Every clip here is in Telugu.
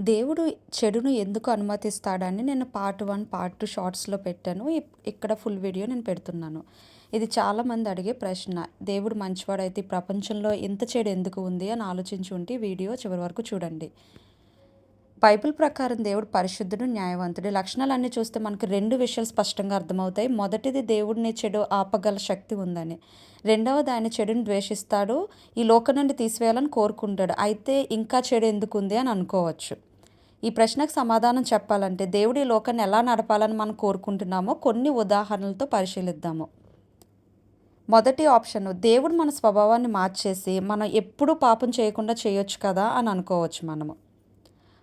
దేవుడు చెడును ఎందుకు అనుమతిస్తాడని నేను పార్ట్ వన్ పార్ట్ టూ షార్ట్స్లో పెట్టాను. ఇక్కడ ఫుల్ వీడియో నేను పెడుతున్నాను. ఇది చాలామంది అడిగే ప్రశ్న దేవుడు మంచివాడైతే ప్రపంచంలో ఇంత చెడు ఎందుకు ఉంది అని ఆలోచించి ఉంటే వీడియో చివరి వరకు చూడండి. బైబిల్ ప్రకారం దేవుడు పరిశుద్ధుడు న్యాయవంతుడు. లక్షణాలన్నీ చూస్తే మనకు రెండు విషయాలు స్పష్టంగా అర్థమవుతాయి. మొదటిది దేవుడిని చెడు ఆపగల శక్తి ఉందని. రెండవది ఆయన చెడుని ద్వేషిస్తాడు. ఈ లోకం నుండి తీసివేయాలని కోరుకుంటాడు. అయితే ఇంకా చెడు ఎందుకు ఉంది అని అనుకోవచ్చు. ఈ ప్రశ్నకు సమాధానం చెప్పాలంటే దేవుడి లోకాన్ని ఎలా నడపాలని మనం కోరుకుంటున్నామో కొన్ని ఉదాహరణలతో పరిశీలిద్దాము. మొదటి ఆప్షన్ దేవుడు మన స్వభావాన్ని మార్చేసి మనం ఎప్పుడూ పాపం చేయకుండా చేయొచ్చు కదా అని అనుకోవచ్చు మనము.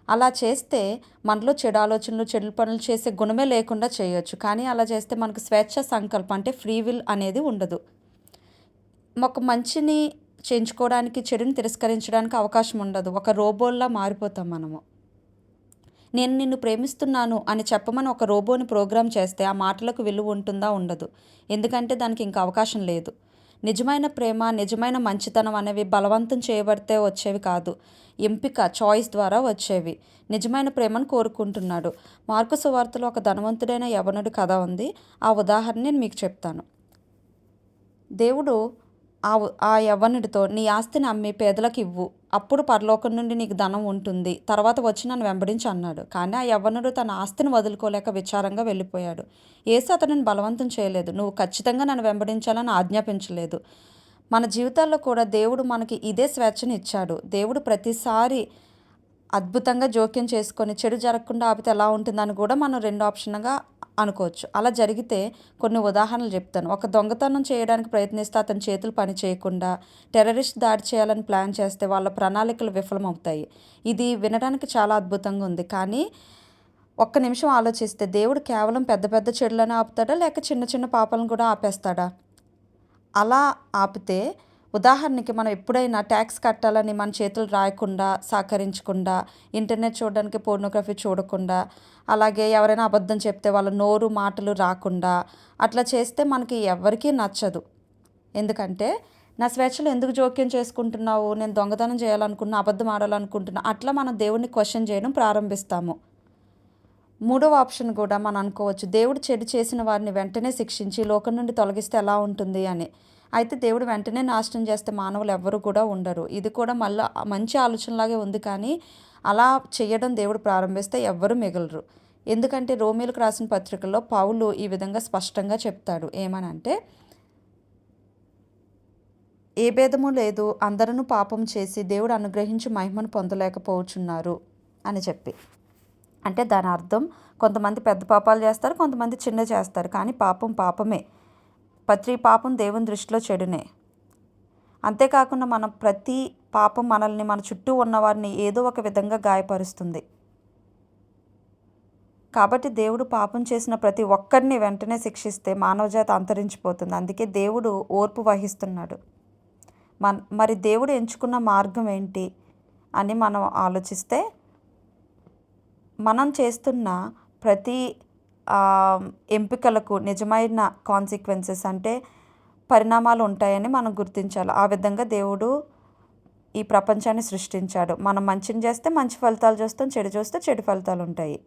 అలా చేస్తే మనలో చెడు ఆలోచనలు చెడు పనులు చేసే గుణమే లేకుండా చేయొచ్చు. కానీ అలా చేస్తే మనకు స్వేచ్ఛ సంకల్పం అంటే ఫ్రీ విల్ అనేది ఉండదు. ఒక మంచిని చేయించుకోవడానికి చెడుని తిరస్కరించడానికి అవకాశం ఉండదు. ఒక రోబోల్లా మారిపోతాం మనము. నేను నిన్ను ప్రేమిస్తున్నాను అని చెప్పమని ఒక రోబోని ప్రోగ్రామ్ చేస్తే ఆ మాటలకు విలువ ఉంటుందా ఉండదు. ఎందుకంటే దానికి ఇంకా అవకాశం లేదు. నిజమైన ప్రేమ నిజమైన మంచితనం అనేవి బలవంతం చేయబడితే వచ్చేవి కాదు. ఎంపిక చాయిస్ ద్వారా వచ్చేవి. నిజమైన ప్రేమను కోరుకుంటున్నాడు. మార్కు సువార్తలో ఒక ధనవంతుడైన యవనుడి కథ ఉంది. ఆ ఉదాహరణ నేను మీకు చెప్తాను. దేవుడు ఆ ఆ యవ్వనుడితో నీ ఆస్తిని అమ్మి పేదలకు ఇవ్వు. అప్పుడు పరలోకం నుండి నీకు ధనం ఉంటుంది. తర్వాత వచ్చి నన్ను వెంబడించి అన్నాడు. కానీ ఆ యవ్వనుడు తన ఆస్తిని వదులుకోలేక విచారంగా వెళ్ళిపోయాడు. ఏసు అతనిని బలవంతం చేయలేదు. నువ్వు ఖచ్చితంగా నన్ను వెంబడించాలని ఆజ్ఞాపించలేదు. మన జీవితాల్లో కూడా దేవుడు మనకి ఇదే స్వేచ్ఛను ఇచ్చాడు. దేవుడు ప్రతిసారి అద్భుతంగా జోక్యం చేసుకొని చెడు జరగకుండా ఆపితే ఎలా ఉంటుందని కూడా మనం రెండు ఆప్షన్గా అనుకోవచ్చు. అలా జరిగితే కొన్ని ఉదాహరణలు చెప్తాను. ఒక దొంగతనం చేయడానికి ప్రయత్నిస్తే అతని చేతులు పని చేయకుండా టెర్రరిస్ట్ దాడి చేయాలని ప్లాన్ చేస్తే వాళ్ళ ప్రణాళికలు విఫలమవుతాయి. ఇది వినడానికి చాలా అద్భుతంగా ఉంది. కానీ ఒక్క నిమిషం ఆలోచిస్తే దేవుడు కేవలం పెద్ద పెద్ద చెడులను ఆపుతాడా లేక చిన్న చిన్న పాపలను కూడా ఆపేస్తాడా? అలా ఆపితే ఉదాహరణకి మనం ఎప్పుడైనా ట్యాక్స్ కట్టాలని మన చేతులు రాయకుండా సహకరించకుండా ఇంటర్నెట్ చూడడానికి పోర్నోగ్రఫీ చూడకుండా అలాగే ఎవరైనా అబద్ధం చెప్తే వాళ్ళ నోరు మాటలు రాకుండా అట్లా చేస్తే మనకి ఎవరికీ నచ్చదు. ఎందుకంటే నా స్వేచ్ఛలో ఎందుకు జోక్యం చేసుకుంటున్నావు? నేను దొంగతనం చేయాలనుకున్నా అబద్ధం ఆడాలనుకుంటున్నా అట్లా మనం దేవుడిని క్వశ్చన్ చేయడం ప్రారంభిస్తాము. మూడవ ఆప్షన్ కూడా మనం అనుకోవచ్చు దేవుడు చెడు చేసిన వారిని వెంటనే శిక్షించి లోకం నుండి తొలగిస్తే ఎలా ఉంటుంది అని. అయితే దేవుడు వెంటనే నాశనం చేస్తే మానవులు ఎవ్వరు కూడా ఉండరు. ఇది కూడా మళ్ళీ మంచి ఆలోచనలాగే ఉంది కానీ అలా చేయడం దేవుడు ప్రారంభిస్తే ఎవ్వరు మిగలరు. ఎందుకంటే రోమిలకు రాసిన పత్రికల్లో పౌలు ఈ విధంగా స్పష్టంగా చెప్తాడు. ఏమనంటే ఏ భేదము లేదు అందరూ పాపం చేసి దేవుడు అనుగ్రహించి మహిమను పొందలేకపోతున్నారు అని చెప్పి. అంటే దాని అర్థం కొంతమంది పెద్ద పాపాలు చేస్తారు కొంతమంది చిన్న చేస్తారు కానీ పాపం పాపమే. ప్రతి పాపం దేవుని దృష్టిలో చెడునే. అంతేకాకుండా మనం ప్రతి పాపం మనల్ని మన చుట్టూ ఉన్నవారిని ఏదో ఒక విధంగా గాయపరుస్తుంది. కాబట్టి దేవుడు పాపం చేసిన ప్రతి ఒక్కరిని వెంటనే శిక్షిస్తే మానవజాతి అంతరించిపోతుంది. అందుకే దేవుడు ఓర్పు వహిస్తున్నాడు. మన మరి దేవుడు ఎంచుకున్న మార్గం ఏంటి అని మనం ఆలోచిస్తే మనం చేస్తున్న ప్రతి ఎంపికలకు నిజమైన కాన్సిక్వెన్సెస్ అంటే పరిణామాలు ఉంటాయని మనం గుర్తించాలి. ఆ విధంగా దేవుడు ఈ ప్రపంచాన్ని సృష్టించాడు. మనం మంచిని చేస్తే మంచి ఫలితాలు చూస్తాం చెడు చూస్తే చెడు ఫలితాలు ఉంటాయి.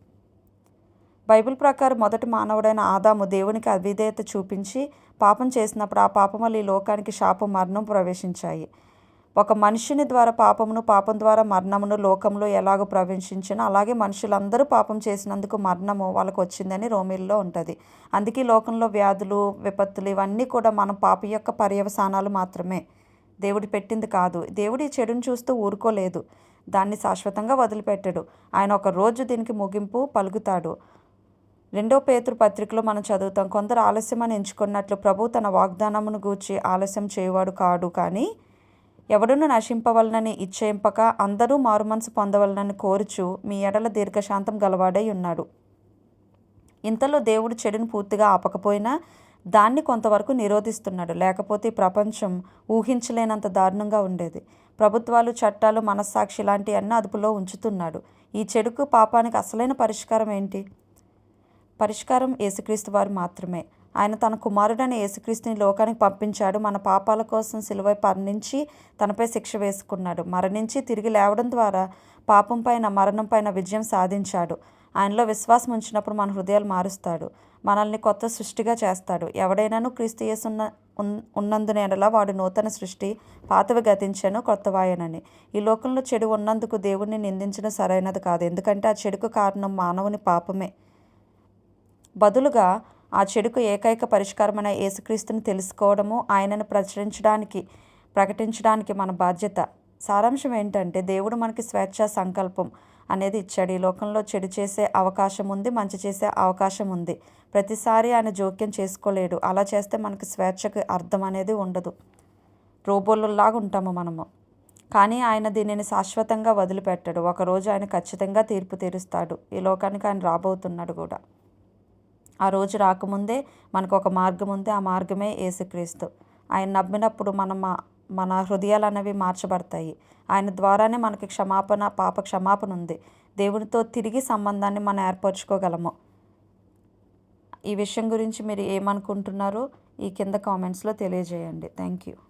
బైబిల్ ప్రకారం మొదటి మానవుడైన ఆదాము దేవునికి అవిధేయత చూపించి పాపం చేసినప్పుడు ఆ పాపం వల్ల ఈ లోకానికి శాపం మరణం ప్రవేశించాయి. ఒక మనుషుని ద్వారా పాపమును పాపం ద్వారా మరణమును లోకంలో ఎలాగో ప్రవేశించినా అలాగే మనుషులందరూ పాపం చేసినందుకు మరణము వాళ్ళకు వచ్చిందని రోమిల్లో ఉంటుంది. అందుకే లోకంలో వ్యాధులు విపత్తులు ఇవన్నీ కూడా మనం పాపం యొక్క పర్యవసానాలు మాత్రమే. దేవుడు పెట్టింది కాదు. దేవుడు ఈ చెడుని చూస్తూ ఊరుకోలేదు. దాన్ని శాశ్వతంగా వదిలిపెట్టాడు. ఆయన ఒక రోజు దీనికి ముగింపు పలుకుతాడు. రెండో పేతురు పత్రికలో మనం చదువుతాం కొందరు ఆలస్యమని ఎంచుకున్నట్లు ప్రభు తన వాగ్దానమును గూర్చి ఆలస్యం చేయవాడు కాడు కానీ ఎవడును నశింపవలనని ఇచ్చేంపక అందరూ మారుమనసు పొందవలనని కోరుచు మీ ఎడల దీర్ఘశాంతం గలవాడై ఉన్నాడు. ఇంతలో దేవుడు చెడుని పూర్తిగా ఆపకపోయినా దాన్ని కొంతవరకు నిరోధిస్తున్నాడు. లేకపోతే ప్రపంచం ఊహించలేనంత దారుణంగా ఉండేది. ప్రభుత్వాలు చట్టాలు మనస్సాక్షి లాంటి అన్ని అదుపులో ఉంచుతున్నాడు. ఈ చెడుకు పాపానికి అసలైన పరిష్కారం ఏంటి? పరిష్కారం యేసుక్రీస్తు వారు మాత్రమే. ఆయన తన కుమారుడైన యేసుక్రీస్తుని లోకానికి పంపించాడు. మన పాపాల కోసం సిలువై మరణించి తనపై శిక్ష వేసుకున్నాడు. మరణించి తిరిగి లేవడం ద్వారా పాపం పైన మరణం పైన విజయం సాధించాడు. ఆయనలో విశ్వాసం ఉంచినప్పుడు మన హృదయాలు మారుస్తాడు. మనల్ని కొత్త సృష్టిగా చేస్తాడు. ఎవడైనాను క్రీస్తు యేసున్న ఉన్- ఉన్నందున వాడు నూతన సృష్టి పాతవి గతించాను కొత్తవాయనని ఈ లోకంలో చెడు ఉన్నందుకు దేవుణ్ణి నిందించడం సరైనది కాదు. ఎందుకంటే ఆ చెడుకు కారణం మానవుని పాపమే. బదులుగా ఆ చెడుకు ఏకైక పరిష్కారమైన యేసుక్రీస్తుని తెలుసుకోవడము ఆయనను ప్రచురించడానికి ప్రకటించడానికి మన బాధ్యత. సారాంశం ఏంటంటే దేవుడు మనకి స్వేచ్ఛ సంకల్పం అనేది ఇచ్చాడు. ఈ లోకంలో చెడు చేసే అవకాశం ఉంది మంచి చేసే అవకాశం ఉంది. ప్రతిసారి ఆయన జోక్యం చేసుకోలేడు. అలా చేస్తే మనకి స్వేచ్ఛకి అర్థం అనేది ఉండదు. రోబోలులాగా ఉంటాము మనము. కానీ ఆయన దీనిని శాశ్వతంగా వదిలిపెట్టాడు. ఒకరోజు ఆయన ఖచ్చితంగా తీర్పు తీరుస్తాడు. ఈ లోకానికి ఆయన రాబోతున్నాడు కూడా. ఆ రోజు రాకముందే మనకు ఒక మార్గం ఉంది. ఆ మార్గమే యేసుక్రీస్తు. ఆయన నమ్మినప్పుడు మన మా- మన హృదయాలు అనేవి మార్చబడతాయి. ఆయన ద్వారానే మనకి క్షమాపణ పాప క్షమాపణ ఉంది. దేవునితో తిరిగి సంబంధాన్ని మనం ఏర్పరచుకోగలము. ఈ విషయం గురించి మీరు ఏమనుకుంటున్నారో ఈ కింద కామెంట్స్లో తెలియజేయండి. Thank you.